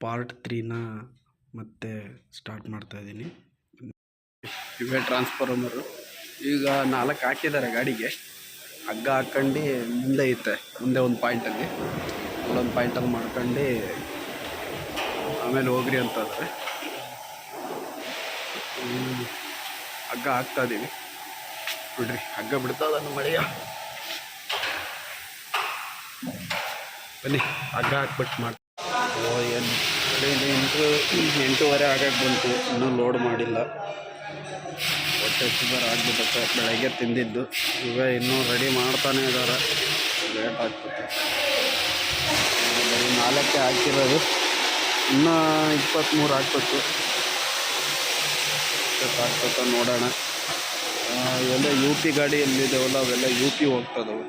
Part ತ್ರೀನ ಮತ್ತೆ start ಮಾಡ್ತಾ ಇದ್ದೀನಿ. ಇವೇ ಟ್ರಾನ್ಸ್ಫಾರ್ಮರು ಈಗ ನಾಲ್ಕು ಹಾಕಿದ್ದಾರೆ ಗಾಡಿಗೆ. ಹಗ್ಗ ಹಾಕ್ಕೊಂಡು ಮುಂದೆ ಐತೆ, ಮುಂದೆ ಒಂದು ಪಾಯಿಂಟಲ್ಲಿ ಅಲ್ಲೊಂದು ಪಾಯಿಂಟಲ್ಲಿ ಮಾಡ್ಕೊಂಡು ಆಮೇಲೆ ಹೋಗ್ರಿ ಅಂತಂದರೆ ಹಗ್ಗ ಹಾಕ್ತಾ ಇದೀವಿ. ಬಿಡ್ರಿ, ಹಗ್ಗ ಬಿಡ್ತದ ನಮ್ಮ ಮಳೆಯ. ಬನ್ನಿ, ಹಗ್ಗ ಹಾಕ್ಬಿಟ್ಟು ಮಾಡಿ ಏನು ಕಡೆಯಿಂದ ಎಂಟು ಎಂಟೂವರೆ ಆಗಕ್ಕೆ ಬಂತು. ಇನ್ನೂ ಲೋಡ್ ಮಾಡಿಲ್ಲ. ಹೊಟ್ಟೆ ಶುಗರ್ ಆಗ್ಬಿಟ್ಟತ್ತೆ ಬೆಳಗ್ಗೆ ತಿಂದಿದ್ದು. ಈಗ ಇನ್ನೂ ರೆಡಿ ಮಾಡ್ತಾನೆ ಇದ್ದಾರೆ ಲೇಟ್ ಆಗ್ತದೆ ಬರೀ ನಾಲ್ಕೇ ಹಾಕಿರೋದು. ಇನ್ನೂ ಇಪ್ಪತ್ತ್ಮೂರು ಎಷ್ಟು ಆಗ್ತದೆ ನೋಡೋಣ. ಇವೆಲ್ಲ ಯು ಪಿ ಗಾಡಿ ಎಲ್ಲಿದ್ದಾವಲ್ಲ ಅವೆಲ್ಲ ಯು ಪಿ ಹೋಗ್ತದವು.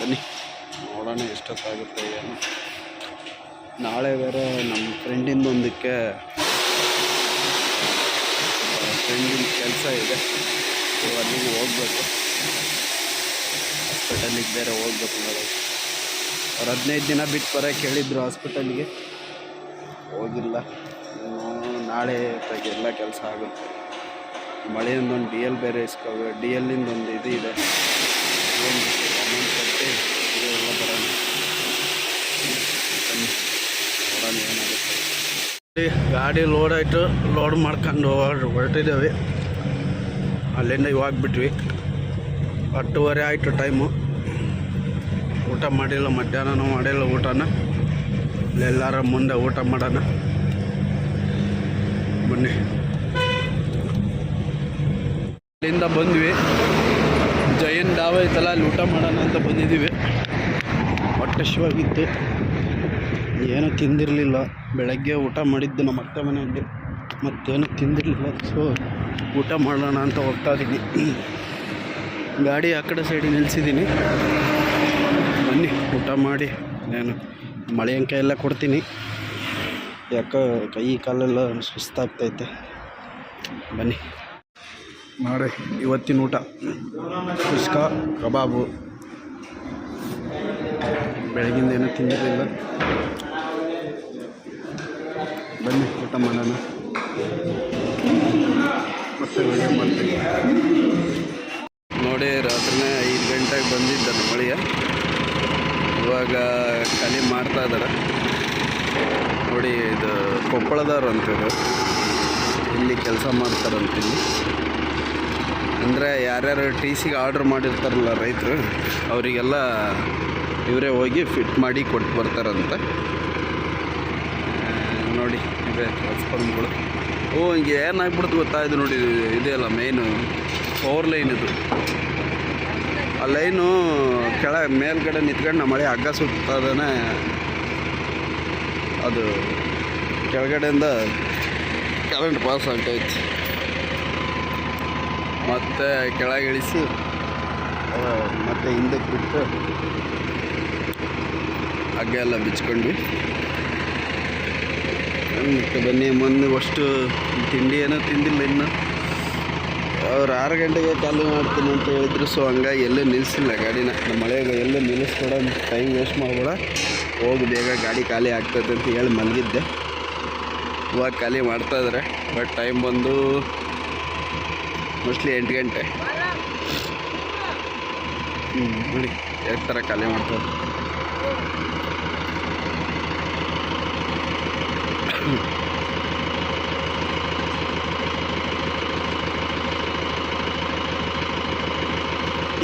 ಬನ್ನಿ. ನೋಡೋಣ ಎಷ್ಟೊತ್ತಾಗುತ್ತೆ ಏನು. ನಾಳೆ ಬೇರೆ ನಮ್ಮ ಫ್ರೆಂಡಿಂದೊಂದಕ್ಕೆ ಫ್ರೆಂಡಿನ ಕೆಲಸ ಇದೆ. ಸೊ ಅಲ್ಲಿಗೆ ಹೋಗ್ಬೇಕು. ಹಾಸ್ಪಿಟಲಿಗೆ ಬೇರೆ ಹೋಗ್ಬೇಕು ನಾಳೆ. ಅವ್ರು ಹದಿನೈದು ದಿನ ಬಿಟ್ಟು ಬರೋಕ್ಕೆ ಹೇಳಿದ್ರು ಹಾಸ್ಪಿಟಲ್ಗೆ ಹೋಗಿಲ್ಲ. ನಾಳೆ ಎಲ್ಲ ಕೆಲಸ ಆಗುತ್ತೆ. ಮಳೆಯಿಂದ ಒಂದು ಡಿ ಎಲ್ ಬೇರೆ ಇಸ್ಕೋಬೇಕು ಡಿ ಎಲ್ಲಿಂದ ಒಂದು ಇದು ಇದೆ. ನೋಡೋಣ ಏನಾಗುತ್ತೆ ಗಾಡಿ ಲೋಡ್ ಆಯಿತು ಲೋಡ್ ಮಾಡ್ಕೊಂಡು ಹೊರ್- ಹೊರಟಿದ್ದೇವೆ. ಅಲ್ಲಿಂದ ಇವಾಗ ಬಿಟ್ವಿ. ಹತ್ತುವರೆ ಆಯಿತು ಟೈಮು ಊಟ ಮಾಡಿಲ್ಲ ಮಧ್ಯಾಹ್ನ ಮಾಡಿಲ್ಲ ಊಟನ. ಎಲ್ಲರ ಮುಂದೆ ಊಟ ಮಾಡೋಣ. ಬನ್ನಿ. ಅಲ್ಲಿಂದ ಬಂದ್ವಿ. ಜೈನ್ ಡಾಬಾ ಐತಲ್ಲ ಅಲ್ಲಿ ಊಟ ಮಾಡೋಣ ಅಂತ ಬಂದಿದ್ದೀವಿ. ಹೊಟ್ಟೆ ಶಿವಾಗಿತ್ತು. ಏನೂ ತಿಂದಿರಲಿಲ್ಲ. ಬೆಳಗ್ಗೆ ಊಟ ಮಾಡಿದ್ದು ನಮ್ಮ ಅತ್ತೆ ಮನೆಯಲ್ಲಿ. ಮತ್ತೇನು ತಿಂದಿರಲಿಲ್ಲ. ಸೊ, ಊಟ ಮಾಡೋಣ ಅಂತ ಹೋಗ್ತಾ ಇದ್ದೀನಿ. ಗಾಡಿ ಆ ಕಡೆ ಸೈಡಿಗೆ ನಿಲ್ಲಿಸಿದ್ದೀನಿ ಬನ್ನಿ, ಊಟ ಮಾಡಿ. ನಾನು ಮಳೆ ಅಂಕ ಎಲ್ಲ ಕೊಡ್ತೀನಿ. ಯಾಕೆ ಕೈ ಕಾಲೆಲ್ಲ ಸುಸ್ತಾಗ್ತೈತೆ. ಬನ್ನಿ. ಮಾಡಿ, ಇವತ್ತಿನ ಊಟ. ಕುಸ್ಕ, ಕಬಾಬು. ಬೆಳಗಿಂದ ಏನೂ ತಿಂದಿರಲಿಲ್ಲ. ಬನ್ನಿ, ಊಟ ಮಾಡೋಣ. ಮತ್ತೆ ನೋಡಿ, ರಾತ್ರಿನೇ ಐದು ಗಂಟೆಗೆ ಬಂದಿದ್ದ ಮಳೆಯ ಇವಾಗ ಕಲಿ ಮಾಡ್ತಾ ಇದ್ದಾರೆ ನೋಡಿ, ಇದು ಕೊಪ್ಪಳದವ್ರು ಅಂತಿದ್ರು. ಇಲ್ಲಿ ಕೆಲಸ ಮಾಡ್ತಾರಂತೀನಿ ಅಂದರೆ ಯಾರ್ಯಾರು ಟಿ ಸಿಗೆ ಆರ್ಡ್ರ್ ಮಾಡಿರ್ತಾರಲ್ಲ ರೈತರು, ಅವರಿಗೆಲ್ಲ ಇವರೇ ಹೋಗಿ ಫಿಟ್ ಮಾಡಿ ಕೊಟ್ಟು ಬರ್ತಾರಂತೆ. ನೋಡಿ ಇದೆ ಟ್ರಾನ್ಸ್ಫಾರ್ಮ್ಗಳು ಓ ಹಿಂಗೆ ಏನಾಗ್ಬಿಡ್ತು ಗೊತ್ತಾ? ಇದು ನೋಡಿ ಇದು- ಇದೆಯಲ್ಲ ಮೇಯ್ನು ಪವರ್ ಲೈನ್ ಇದು. ಆ ಲೈನು ಕೆಳ ಮೇಲ್ಗಡೆ ನಿಂತ್ಕೊಂಡು ನಮ್ಮ ಮಳೆ ಹಗ್ಗ ಸುತ್ತದೇ ಅದು ಕೆಳಗಡೆಯಿಂದ ಕರೆಂಟ್ ಪಾಸ್ ಆಗ್ತೈತಿ. ಮತ್ತೆ ಕೆಳಗೆ ಇಳಿಸಿ ಆ, ಮತ್ತೆ ಹಿಂದಕ್ಕೆ ಬಿಟ್ಟು ಹಗ್ಗ ಎಲ್ಲ ಬಿಚ್ಕೊಂಡ್ವಿ ಮತ್ತೆ ಬನ್ನಿ, ಮೊನ್ನೆ ಅಷ್ಟು ತಿಂಡಿ ಏನೋ ತಿಂದಿಲ್ಲ ಇನ್ನು. ಅವ್ರು ಆರು ಗಂಟೆಗೆ ಖಾಲಿ ಮಾಡ್ತೀನಿ ಅಂತ ಹೇಳಿದ್ರು ಸೊ ಹಂಗಾಗಿ ಎಲ್ಲೂ ನಿಲ್ಲಿಸಿಲ್ಲ ಗಾಡಿನ. ನಮ್ಮ ಮಳೆಗೆ ಎಲ್ಲೂ ನಿಲ್ಲಿಸ್ಬೇಡ ಟೈಮ್ ವೇಸ್ಟ್ ಮಾಡಬೇಡ. ಹೋಗಿ ಬೇಗ ಗಾಡಿ ಖಾಲಿ ಆಗ್ತದೆ ಅಂತ ಹೇಳಿ ಮಲಗಿದ್ದೆ. ಇವಾಗ ಖಾಲಿ ಮಾಡ್ತಾ ಇದ್ದಾರೆ ಬಟ್ ಟೈಮ್ ಬಂದು ಮೋಸ್ಟ್ಲಿ ಎಂಟು ಗಂಟೆ. ಹ್ಞೂ ನೋಡಿ ಎರಡು ಥರ ಖಾಲಿ ಮಾಡ್ತಾರೆ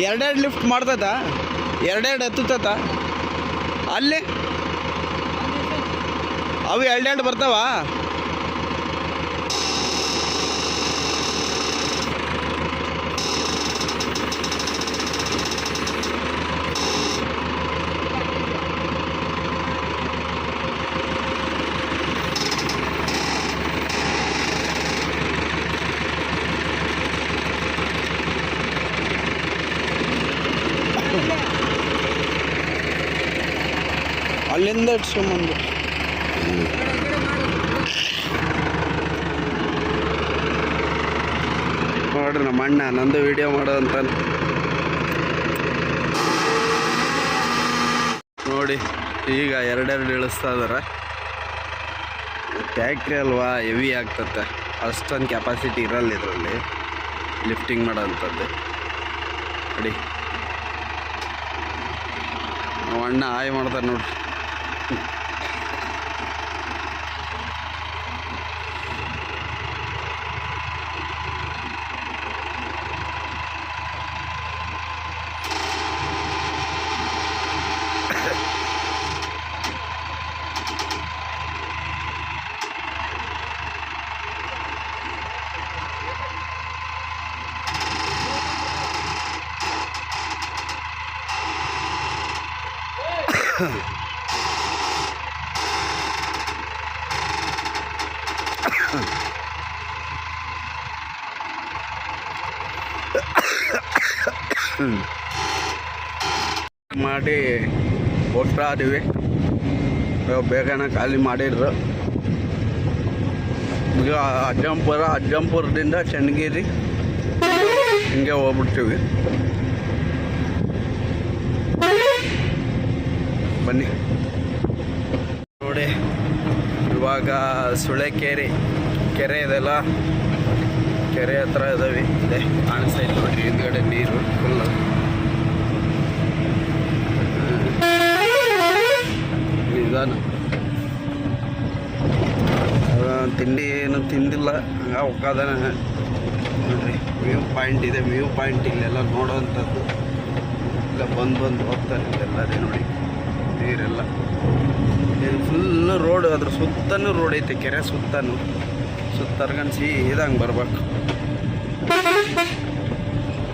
ಎರಡೆರಡು ಲಿಫ್ಟ್ ಮಾಡ್ತದ ಎರಡೆರಡು ಹತ್ತುತ್ತ ಅಲ್ಲಿ? ಅವು ಎರಡೆರಡು ಬರ್ತಾವ? ಅಲ್ಲಿಂದ ಇಟ್ಸ್ಕೊಂಬಂದು ನೋಡ್ರಿ ನಮ್ಮ ಅಣ್ಣ, ನಂದು ವಿಡಿಯೋ ಮಾಡೋದಂತ ನೋಡಿ, ಈಗ ಎರಡೆರಡು ಇಳಿಸ್ತಾ ಇದಾರೆ. ಟ್ಯಾಕ್ಟ್ರಿ ಅಲ್ವಾ ಹೆವಿ ಆಗ್ತತೆ. ಅಷ್ಟೊಂದು ಕೆಪಾಸಿಟಿ ಇರಲ್ಲ ಇದರಲ್ಲಿ. ಲಿಫ್ಟಿಂಗ್ ಮಾಡೋವಂಥದ್ದು ಅಡಿ ನಮ್ಮ ಅಣ್ಣ ಆಯ್ ಮಾಡ್ತಾರೆ ನೋಡ್ರಿ. Huh. ಮಾಡಿ ಹೋಗ್ತಾ ಇದೀವಿ ಬೇಗನೆ ಖಾಲಿ ಮಾಡಿದ್ರು. ಈಗ ಅಜ್ಜಂಪುರ, ಅಜ್ಜಂಪುರದಿಂದ ಚನ್ನಗಿರಿ ಹಿಂಗೆ ಹೋಗ್ಬಿಡ್ತೀವಿ. ಬನ್ನಿ. ನೋಡಿ, ಇವಾಗ ಸುಳೆಕೇರಿ ಕೆರೆ ಇದೆಲ್ಲ. ಕೆರೆ ಹತ್ರ ಇದಾವೆ. ಇದೆ. ಕಾಣಿಸ್ತಾ ಇತ್ತು ನೋಡ್ರಿ, ಹಿಂದ್ಗಡೆ ನೀರು ಫುಲ್ಲು ನಿಧಾನ. ತಿಂಡಿ ಏನು ತಿಂದಿಲ್ಲ. ಹಂಗ ಹೋಗೋದನ ನೋಡ್ರಿ ವ್ಯೂ ಪಾಯಿಂಟ್ ಇದೆ. ವ್ಯೂ ಪಾಯಿಂಟ್ ಇಲ್ಲೆಲ್ಲ ನೋಡೋವಂಥದ್ದು ಇಲ್ಲ ಬಂದು ಬಂದು ಹೋಗ್ತಾರೆ ಇಲ್ಲೆಲ್ಲದೇ ನೋಡಿ. ನೀರೆಲ್ಲ. ಫುಲ್ಲು ರೋಡ್ ಅದ್ರ ಸುತ್ತನೂ ರೋಡ್ ಐತೆ. ಕೆರೆ ಸುತ್ತನೂ. ಸುತ್ತರ್ಗಂಡು ಸೀದಂಗೆ ಬರ್ಬೇಕು.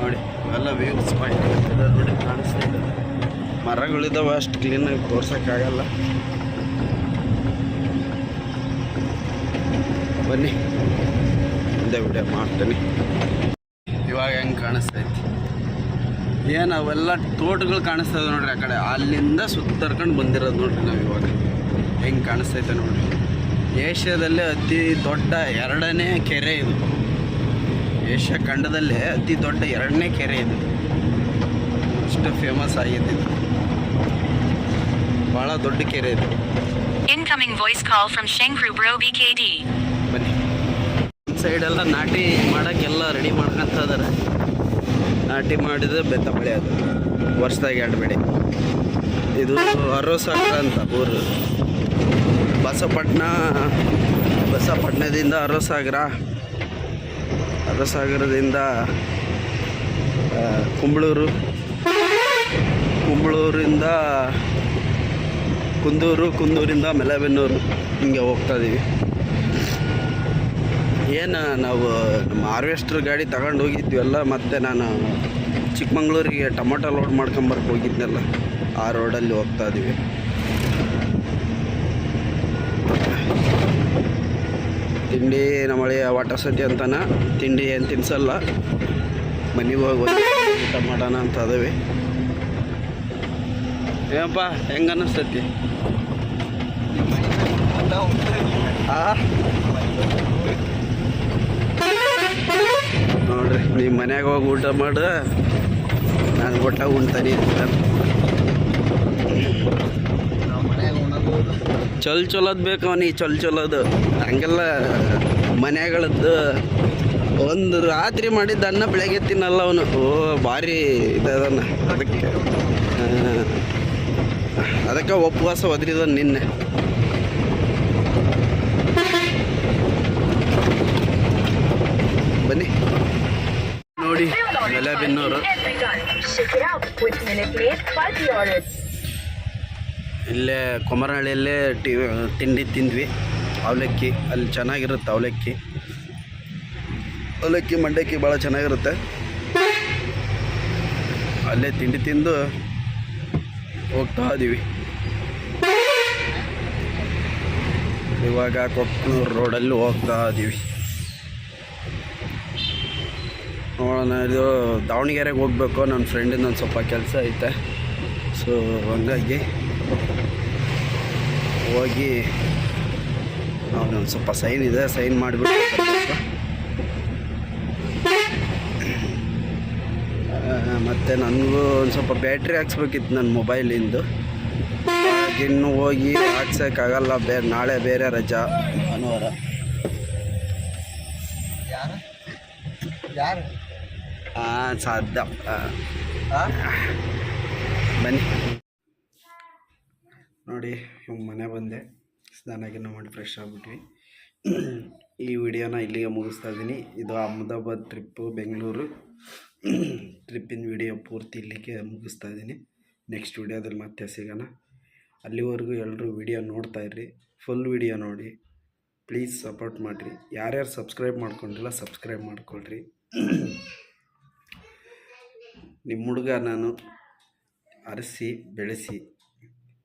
ನೋಡಿ, ಎಲ್ಲ ವ್ಯೂಸ್ ಪಾಯಿಂಟ್ ನೋಡಿ, ಕಾಣಿಸ್ತಾ ಇದೆ. ಮರಗಳಿದಾವೆ, ಅಷ್ಟು ಕ್ಲೀನಾಗಿ ತೋರ್ಸೋಕ್ಕಾಗಲ್ಲ. ಬನ್ನಿ, ಮುಂದೆ ವಿಡಿಯೋ ಮಾಡ್ತೀನಿ. ಇವಾಗ ಹೆಂಗೆ ಕಾಣಿಸ್ತೈತಿ ಏನು ಅವೆಲ್ಲ ತೋಟಗಳು ಕಾಣಿಸ್ತದೆ ನೋಡ್ರಿ ಆ ಕಡೆ. ಅಲ್ಲಿಂದ ಸುತ್ತರ್ಕೊಂಡು ಬಂದಿರೋದು ನೋಡ್ರಿ ನಾವು ಇವಾಗ. ಹೆಂಗೆ ಕಾಣಿಸ್ತೈತೆ ನೋಡ್ರಿ. ಏಷ್ಯಾದಲ್ಲೇ ಅತಿ ದೊಡ್ಡ ಎರಡನೇ ಕೆರೆ ಇದು. ಏಷ್ಯಾ ಖಂಡದಲ್ಲೇ ಅತಿ ದೊಡ್ಡ ಎರಡನೇ ಕೆರೆ ಇದು. ಅಷ್ಟು ಫೇಮಸ್ ಆಗಿದೆ ಇದು. ಭಾಳ ದೊಡ್ಡ ಕೆರೆ ಇದು. ಇನ್ಕಮಿಂಗ್ ವಾಯ್ಸ್ ಕಾಲ್ ಫ್ರಮ್ ಶೆಂಗ್ರು ಬ್ರೋ ಬಿ ಕೆ ಡಿ ಬನ್ನಿ. ಸೈಡೆಲ್ಲ ನಾಟಿ ಮಾಡೋಕ್ಕೆಲ್ಲ ರೆಡಿ ಮಾಡ್ಕೊಂತ ಇದಾರೆ. ನಾಟಿ ಮಾಡಿದ್ರೆ ಬೆತ್ತ ಬೆಳೆ ಅದು. ವರ್ಷದಾಗ ಎರಡು ಬೆಳೆ. ಇದು ಅರೋಸಾಗರ ಅಂತ ಊರು. ಬಸಪಟ್ನ ಬಸಪಟ್ನದಿಂದ ಅರಸಾಗರ, ಅರಸಾಗರದಿಂದ ಕುಂಬಳೂರು, ಕುಂಬಳೂರಿಂದ ಕುಂದೂರು, ಕುಂದೂರಿಂದ ಮೆಲೆಬೆನ್ನೂರು ಹಿಂಗೆ ಹೋಗ್ತಾ ಇದೀವಿ. ಏನು ನಾವು ನಮ್ಮ ಹಾರ್ವೆಸ್ಟ್ರ್ ಗಾಡಿ ತಗೊಂಡು ಹೋಗಿದ್ವಲ್ಲ, ಮತ್ತು ನಾನು ಚಿಕ್ಕಮಂಗ್ಳೂರಿಗೆ ಟೊಮೊಟೊ ಲೋಡ್ ಮಾಡ್ಕೊಂಬರ್ಕೆ ಹೋಗಿದ್ನಲ್ಲ, ಆ ರೋಡಲ್ಲಿ ಹೋಗ್ತಾ ಇದೀವಿ. ತಿಂಡಿ ನಮ್ಮಳಿ ವಾಟರ್ ಸತಿ ಅಂತಾನ, ತಿಂಡಿ ಏನು ತಿನ್ಸಲ್ಲ. ಮನೆಗೆ ಹೋಗಿ ಊಟ ಮಾಡೋಣ ಅಂತ ಅದಾವೆ. ಏನಪ್ಪ, ಹೆಂಗೆ ಅನ್ನಿಸ್ತೈತಿ ನೋಡ್ರಿ ನಿಮ್ಮ ಮನ್ಯಾಗ ಹೋಗಿ ಊಟ ಮಾಡು. ನಾನು ಊಟ ಉಣ್ತಾನೆ ಚೊಲ್ ಚೊಲೋದು ಬೇಕು ಅವನಿಗೆ, ಚೊಲ್ ಚೊಲೋದು. ಹಂಗೆಲ್ಲ ಮನೆಗಳದ್ದು ಒಂದು ರಾತ್ರಿ ಮಾಡಿದ್ದ ಅನ್ನ ಬೆಳಗ್ಗೆ ತಿನ್ನಲ್ಲ ಅವನು. ಓ, ಭಾರಿ ಇದನ್ನ ಅದಕ್ಕೆ ಅದಕ್ಕೆ ಉಪವಾಸ ಒದರಿದ ನಿನ್ನೆ. ಬನ್ನಿ. ನೋಡಿ ಬೆನ್ನೂರು ಇಲ್ಲೇ ಕೊಮರಹಳ್ಳಿಯಲ್ಲೇ ಟಿ ತಿಂಡಿ ತಿಂದ್ವಿ. ಅವಲಕ್ಕಿ, ಅಲ್ಲಿ ಚೆನ್ನಾಗಿರುತ್ತೆ ಅವಲಕ್ಕಿ. ಅವಲಕ್ಕಿ, ಮಂಡಕ್ಕಿ ಭಾಳ ಚೆನ್ನಾಗಿರುತ್ತೆ. ಅಲ್ಲೇ ತಿಂಡಿ ತಿಂದು ಹೋಗ್ತಾ ಇದೀವಿ. ಇವಾಗ ಕೊಪ್ಪನೂರು ರೋಡಲ್ಲಿ ಹೋಗ್ತಾ ಇದೀವಿ. ನೋಡೋಣ, ಇದು ದಾವಣಗೆರೆಗೆ ಹೋಗ್ಬೇಕು. ನನ್ನ ಫ್ರೆಂಡಿಂದ ಒಂದು ಸ್ವಲ್ಪ ಕೆಲಸ ಐತೆ. ಸೊ ಹಂಗಾಗಿ ಹೋಗಿ ಅವನೊಂದು ಸ್ವಲ್ಪ ಸೈನ್ ಇದೆ ಸೈನ್ ಮಾಡಿಬಿಟ್ಟು ಮತ್ತು ನನಗೂ ಒಂದು ಸ್ವಲ್ಪ ಬ್ಯಾಟ್ರಿ ಹಾಕ್ಸ್ಬೇಕಿತ್ತು ನನ್ನ ಮೊಬೈಲಿಂದು ಇನ್ನು ಹೋಗಿ ಹಾಕ್ಸೋಕ್ಕಾಗಲ್ಲ ಬೇ ನಾಳೆ ಬೇರೆ ರಜಾ ಭಾನುವಾರ. ಯಾರು? ಯಾರು? ಹಾಂ ಸಾಧ್ಯ? ಬನ್ನಿ. ನೋಡಿ ಮನೆ ಬಂದೆ. ಸ್ನಾನಾಗಿನ ಮಾಡಿ ಫ್ರೆಶ್ ಆಗಿಬಿಟ್ವಿ. ಈ ವಿಡಿಯೋನ ಇಲ್ಲಿಗೆ ಮುಗಿಸ್ತಾ ಇದ್ದೀನಿ ಇದು ಅಹಮದಾಬಾದ್ ಟ್ರಿಪ್ಪು ಬೆಂಗಳೂರು. ಟ್ರಿಪ್ಪಿನ ವಿಡಿಯೋ ಪೂರ್ತಿ ಇಲ್ಲಿಗೆ ಮುಗಿಸ್ತಾ ಇದ್ದೀನಿ ನೆಕ್ಸ್ಟ್ ವಿಡಿಯೋದಲ್ಲಿ ಮತ್ತೆ ಸಿಗೋಣ. ಅಲ್ಲಿವರೆಗೂ ಎಲ್ಲರೂ ವಿಡಿಯೋ ನೋಡ್ತಾ ಇರ್ರಿ. ಫುಲ್ ವಿಡಿಯೋ ನೋಡಿ. ಪ್ಲೀಸ್ ಸಪೋರ್ಟ್ ಮಾಡಿರಿ. ಯಾರ್ಯಾರು ಸಬ್ಸ್ಕ್ರೈಬ್ ಮಾಡ್ಕೊಂಡಿಲ್ಲ ಸಬ್ಸ್ಕ್ರೈಬ್ ಮಾಡ್ಕೊಳ್ರಿ. ನಿಮ್ಮ ಹುಡುಗ ನಾನು ಅರಸಿ, ಬೆಳೆಸಿ.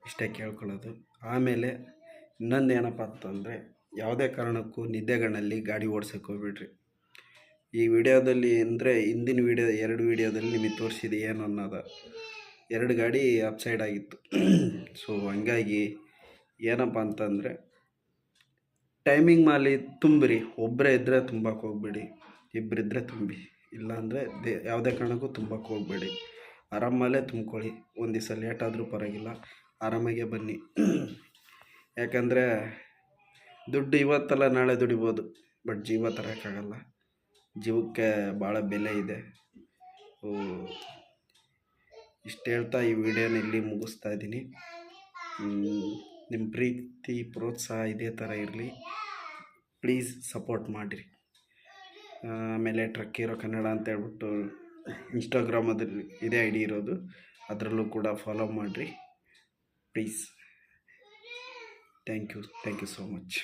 ಇಷ್ಟೇ ಕೇಳ್ಕೊಳ್ಳೋದು. ಆಮೇಲೆ ಇನ್ನೊಂದು ಏನಪ್ಪ ಅಂತಂದರೆ ಯಾವುದೇ ಕಾರಣಕ್ಕೂ ನಿದ್ದೆಗಳಲ್ಲಿ ಗಾಡಿ ಓಡ್ಸೋಕೆ ಹೋಗ್ಬಿಡ್ರಿ. ಈ ವಿಡಿಯೋದಲ್ಲಿ ಅಂದರೆ ಹಿಂದಿನ ವಿಡಿಯೋ, ಎರಡು ವಿಡಿಯೋದಲ್ಲಿ ನಿಮಗೆ ತೋರಿಸಿದೆ ಏನು ಅನ್ನೋದು. ಎರಡು ಗಾಡಿ ಅಪ್ಸೈಡ್ ಆಗಿತ್ತು. ಸೊ ಹಂಗಾಗಿ ಏನಪ್ಪ ಅಂತಂದರೆ ಟೈಮಿಂಗ್ ಮಾಲಿ ತುಂಬಿರಿ. ಒಬ್ಬರೇ ಇದ್ದರೆ ತುಂಬಕ್ಕೆ ಹೋಗ್ಬೇಡಿ. ಇಬ್ಬರಿದ್ದರೆ ತುಂಬಿ. ಇಲ್ಲಾಂದರೆ ದೇ, ಯಾವುದೇ ಕಾರಣಕ್ಕೂ ತುಂಬಕ್ಕೆ ಹೋಗ್ಬೇಡಿ. ಆರಾಮಲ್ಲೇ ತುಂಬ್ಕೊಳ್ಳಿ. ಒಂದು ದಿವಸ ಲೇಟಾದರೂ ಪರವಾಗಿಲ್ಲ. ಆರಾಮಾಗೆ ಬನ್ನಿ. ಯಾಕಂದರೆ ದುಡ್ಡು ಇವತ್ತಲ್ಲ, ನಾಳೆ ದುಡಿಬೋದು. ಬಟ್ ಜೀವ ತರೋಕ್ಕಾಗಲ್ಲ ಜೀವಕ್ಕೆ ಭಾಳ ಬೆಲೆ ಇದೆ. ಇಷ್ಟು ಹೇಳ್ತಾ ಈ ವಿಡಿಯೋನ ಇಲ್ಲಿ ಮುಗಿಸ್ತಾ ಇದ್ದೀನಿ. ನಿಮ್ಮ ಪ್ರೀತಿ, ಪ್ರೋತ್ಸಾಹ ಇದೇ ಥರ ಇರಲಿ. ಪ್ಲೀಸ್ ಸಪೋರ್ಟ್ ಮಾಡಿರಿ. ಆಮೇಲೆ ಟ್ರಕ್ ಇರೋ ಕನ್ನಡ ಅಂತ ಹೇಳ್ಬಿಟ್ಟು ಇನ್ಸ್ಟಾಗ್ರಾಮದಲ್ಲಿ ಇದೇ ಐ ಡಿ ಇರೋದು. ಅದರಲ್ಲೂ ಕೂಡ ಫಾಲೋ ಮಾಡಿರಿ. Please thank you thank you so much